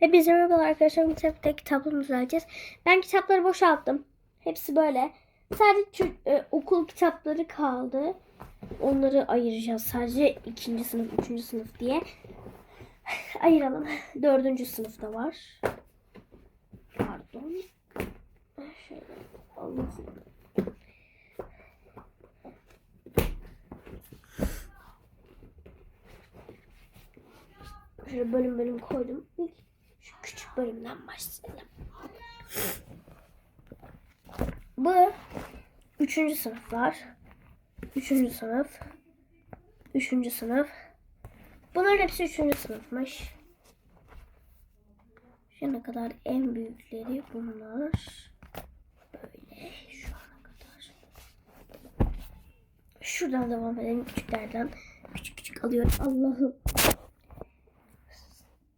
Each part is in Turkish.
Hepinize merhabalar arkadaşlar. Bu kitapta kitabımızı düzelteceğiz. Ben kitapları boşalttım. Hepsi böyle. Sadece e, okul kitapları kaldı. Onları ayıracağız. Sadece ikinci sınıf, üçüncü sınıf diye. Ayıralım. Dördüncü sınıfta var. Pardon. Şöyle. Allah'ım. Şöyle bölüm bölüm koydum. Bölümden başlayalım. Bu üçüncü sınıflar. Üçüncü sınıf. Üçüncü sınıf. Bunların hepsi üçüncü sınıfmış. Şu ana kadar en büyükleri bunlar. Böyle şu ana kadar. Şuradan devam edelim küçüklerden. Küçük küçük alıyorum. Allah'ım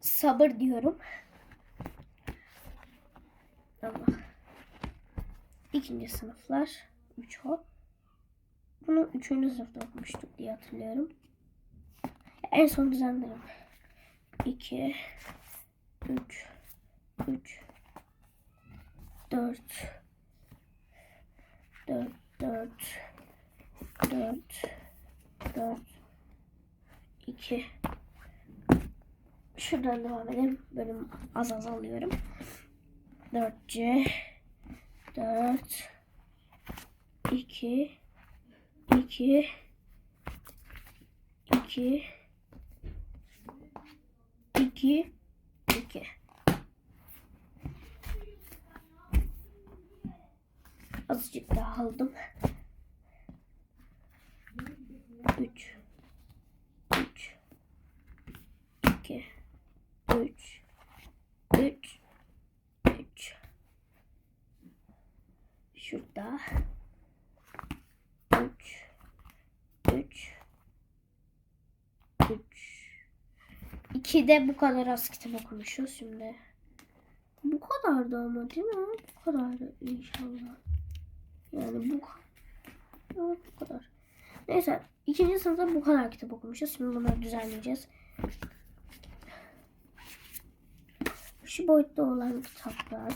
sabır diyorum. Allah. İkinci sınıflar. Üç o. Bunu üçüncü sınıfta okumuştuk diye hatırlıyorum. En son düzenlerim. İki. Üç. Üç. Dört. Dört. Dört. Dört. Dört. İki. Şuradan devam edelim. Bölüm az az alıyorum. 4C 4 2 2 2 2 2 Azıcık daha aldım. 3 3 2 3 3 3 Şurada 3 3 3 2 de bu kadar az kitap okumuşuz şimdi. Bu kadardı ama değil mi? Bu kadardı inşallah. Yani bu Evet bu kadar. Neyse ikinci sınıfta bu kadar kitap okumuşuz. Şimdi bunları düzenleyeceğiz. Şu boyutta olan kitaplar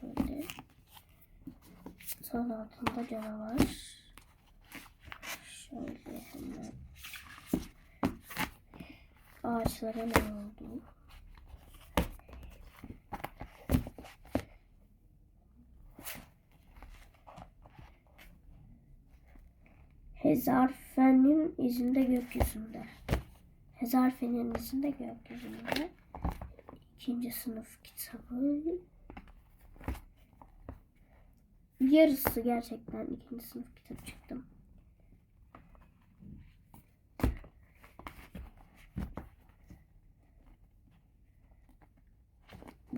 şöyle. Sol altında canavar. Şöyle hemen. Ağaçlara ne oldu? Hezarfenin izinde gökyüzünde. Hezarfenin izinde gökyüzünde. İkinci sınıf kitabı. Yarısı gerçekten ikinci sınıf kitap çıktım.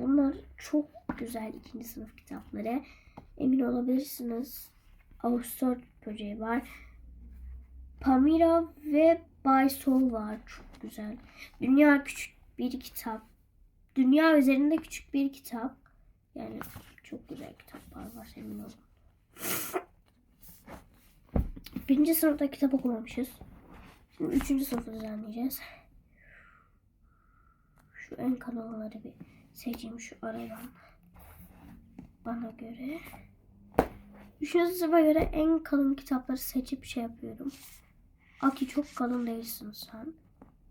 Bunlar çok güzel ikinci sınıf kitapları. Emin olabilirsiniz. Ağustos böceği var. Pamira ve Bay Sol var. Çok güzel. Dünya küçük bir kitap. Dünya üzerinde küçük bir kitap. Yani çok güzel kitaplar var emin olun. Birinci sınıfta kitap okumamışız. Şimdi üçüncü sınıfı düzenleyeceğiz. Şu en kanalları bir seçeyim şu aradan. Bana göre. Sınıfa göre en kalın kitapları seçip şey yapıyorum. Aki çok kalın değilsin sen.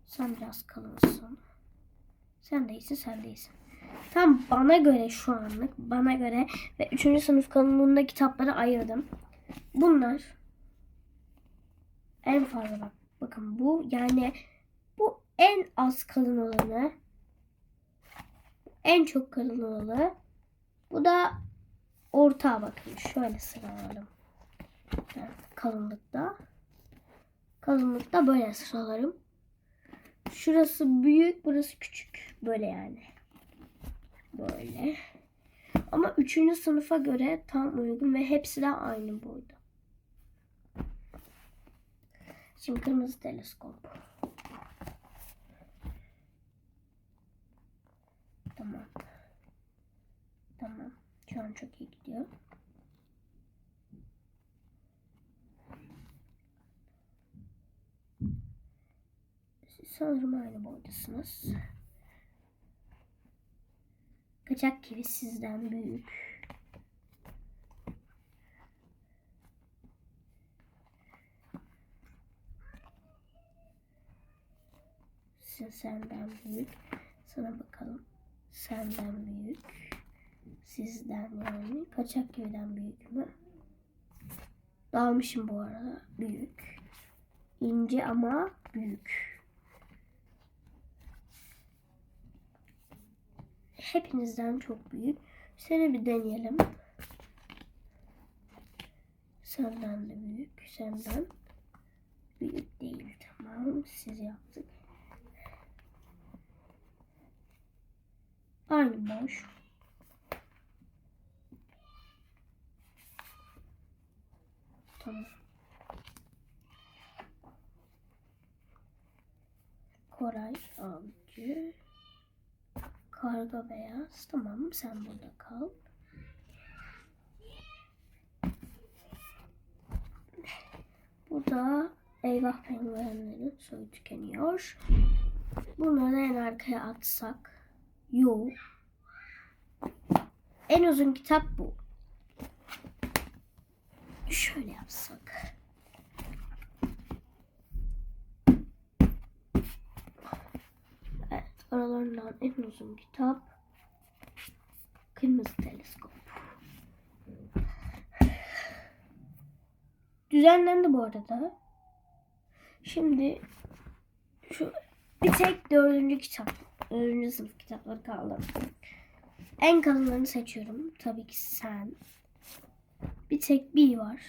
Sen biraz kalınsın. Sen değilsin, sen değilsin. Tam bana göre şu anlık, bana göre ve 3. sınıf kalınlığında kitapları ayırdım. Bunlar en fazla bak. Bakın bu yani bu en az kalın olanı. En çok kalın olanı. Bu da orta bakın. Şöyle sıralarım. Kalınlıkta. Kalınlıkta böyle sıralarım. Şurası büyük, burası küçük. Böyle yani. Böyle. Ama üçüncü sınıfa göre tam uygun ve hepsi de aynı boyda. Şimdi kırmızı teleskop. Tamam. Tamam. Şu an çok iyi gidiyor. Siz sanırım aynı boydasınız. Kaçak kivi sizden büyük. Sen senden büyük. Sana bakalım. Senden büyük. Sizden yani. Kaçak kividen büyük mü? Dalmışım bu arada. Büyük. İnce ama büyük. Hepinizden çok büyük. Seni bir deneyelim. Senden de büyük. Senden büyük değil. Tamam. Siz yaptık. Aynı boş. Tamam. Koray avcı. Karga beyaz. Tamam sen burada kal. Bu da eyvah penguenlerin soyu tükeniyor. Bunları en arkaya atsak. Yok. En uzun kitap bu. Şöyle yapsak. Evet, aralarından en uzun kitap Kırmızı Teleskop. Düzenlendi bu arada. Şimdi şu bir tek dördüncü kitap, dördüncü sınıf kitapları kaldı. En kalınlarını seçiyorum. Tabii ki sen. Bir tek bir var.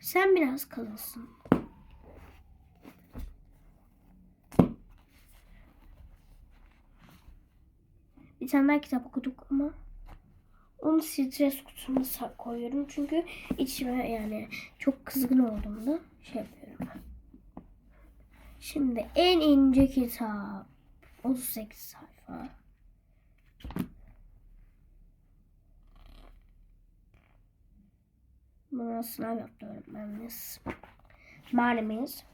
Sen biraz kalınsın. Bir tane daha kitap okuduk ama onu stres kutusuna koyuyorum. Çünkü içime yani çok kızgın olduğumda şey yapıyorum. Şimdi en ince kitap 38 sayfa. Buna sınav yaptı öğretmenimiz. Malimiz.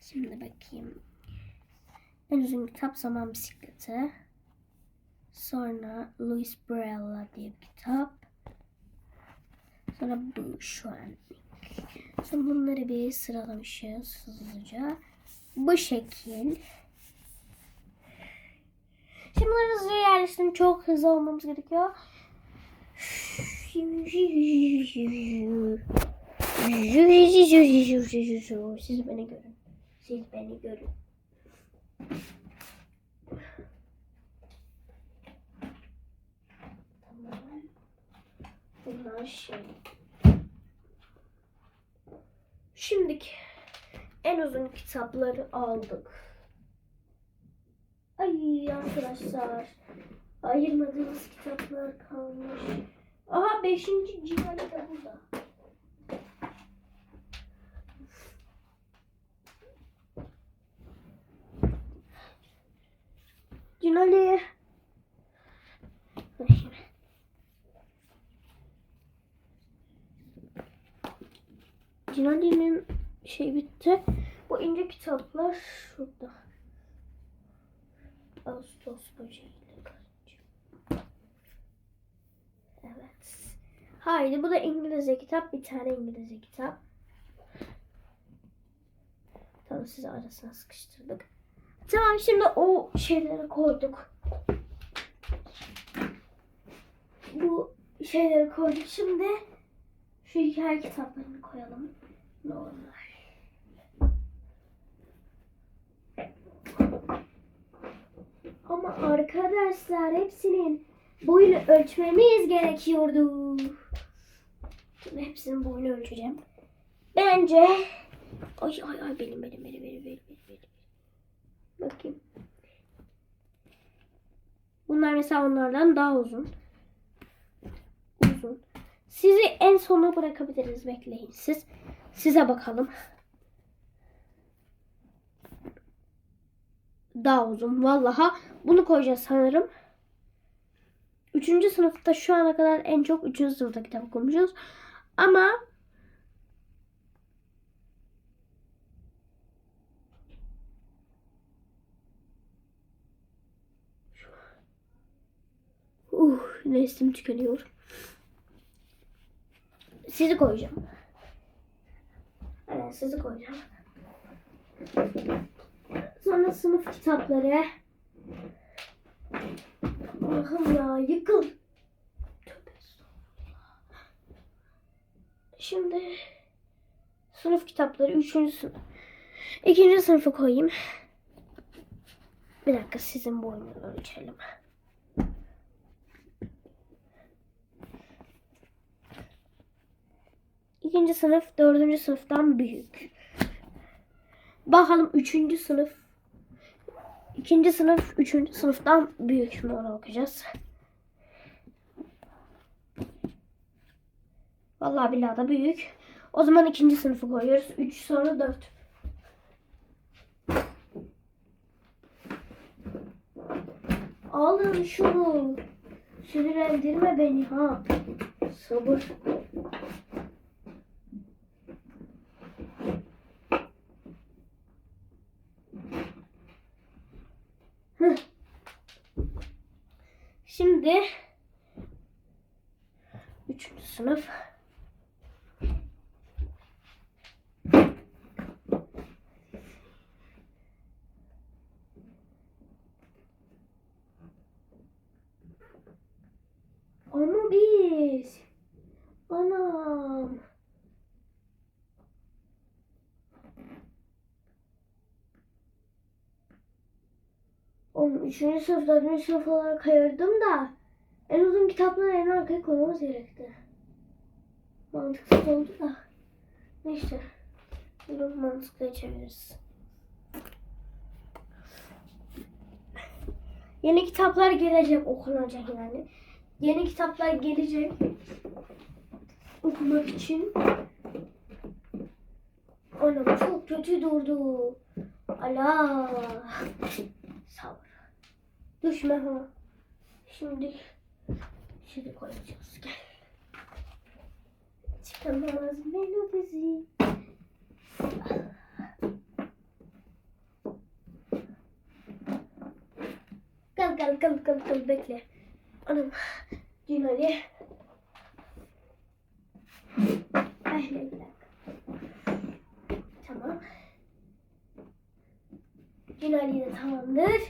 Şimdi bakayım. En uzun kitap Zaman Bisikleti. Sonra Louis Brella diye bir kitap. Sonra bu şu an. Sonra bunları bir sıralamışız hızlıca. Bu şekil. Şimdi bunları hızlıca yerleştirdim. Çok hızlı olmamız gerekiyor. Siz beni görün. Siz beni görün. Bunlar şey. En uzun kitapları aldık. Ay arkadaşlar. Ayırmadığımız kitaplar kalmış. Aha beşinci civali de burada. Cinali. Cinali'nin şey bitti. Bu ince kitaplar şurada. Ağustos böceğiyle karınca. Evet. Haydi bu da İngilizce kitap. Bir tane İngilizce kitap. Tamam sizi arasına sıkıştırdık. Tamam şimdi o şeyleri koyduk. Bu şeyleri koyduk. Şimdi şu hikaye kitaplarını koyalım. Normal. Ama arkadaşlar hepsinin boyunu ölçmemiz gerekiyordu. Şimdi hepsinin boyunu ölçeceğim. Bence ay ay ay benim benim benim benim benim benim. Bakayım. Bunlar mesela onlardan daha uzun. Uzun. Sizi en sona bırakabiliriz. Bekleyin siz. Size bakalım. Daha uzun. Vallaha bunu koyacağız sanırım. Üçüncü sınıfta şu ana kadar en çok üçüncü sınıfta kitap okumuşuz. Ama Neslim tükeniyor. Sizi koyacağım. Evet sizi koyacağım. Sonra sınıf kitapları. Allah'ım ya yıkıl. Şimdi sınıf kitapları üçüncü sınıf. İkinci sınıfı koyayım. Bir dakika sizin boyunu ölçelim. İkinci sınıf dördüncü sınıftan büyük. Bakalım üçüncü sınıf ikinci sınıf üçüncü sınıftan büyük onu okuyacağız. Vallahi billahi da büyük. O zaman ikinci sınıfı koyuyoruz. Üç sonra dört. Alın şunu. Sinirlendirme beni ha. Sabır. Hıh. Şimdi üçüncü sınıf. Ama biz. Anam. Oğlum üçüncü sınıf, dördüncü sınıf olarak ayırdım da en uzun kitapları en arkaya koymamız gerekti. Mantıksız oldu da. Neyse. Bunu mantıklı çeviririz. Yeni kitaplar gelecek okunacak yani. Yeni kitaplar gelecek okumak için. Anam çok kötü durdu. Ala. Sabır. Düşme ha. Şimdi şimdi koyacağız. Gel. Çıkamaz melodisi. Gel gel gel gel gel bekle. Anam. Cin Ali. Bekle bir dakika. Tamam. Cin Ali de tamamdır.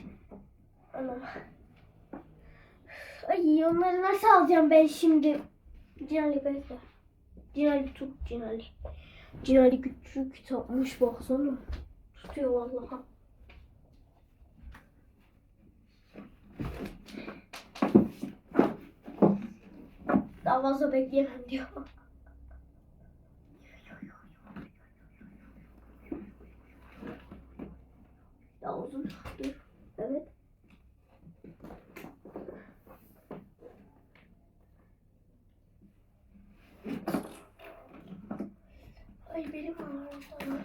Anam. Ay onları nasıl alacağım ben şimdi? Cin Ali bekle. Cin Ali tut Cin Ali. Cin Ali küçük kitapmış baksana. Tutuyor vallahi. Daha fazla bekleyemem diyor. Daha uzun. Evet. Ay benim ağrım.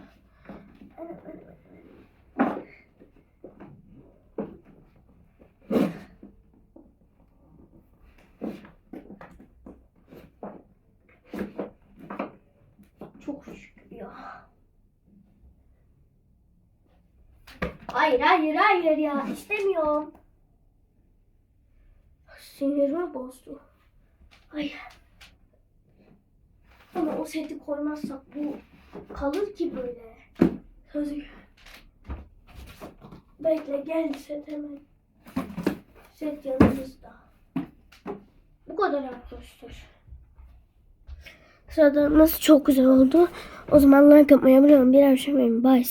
Çok ya. Hayır hayır hayır ya istemiyorum. Sinirimi bozdu. Ay. Ama o seti koymazsak bu kalır ki böyle. Sözü. Bekle gel set hemen. Set yanımızda. Bu kadar arkadaşlar. Sırada nasıl çok güzel oldu. O zaman like yapmayı, abone olmayı, bir şey Bye.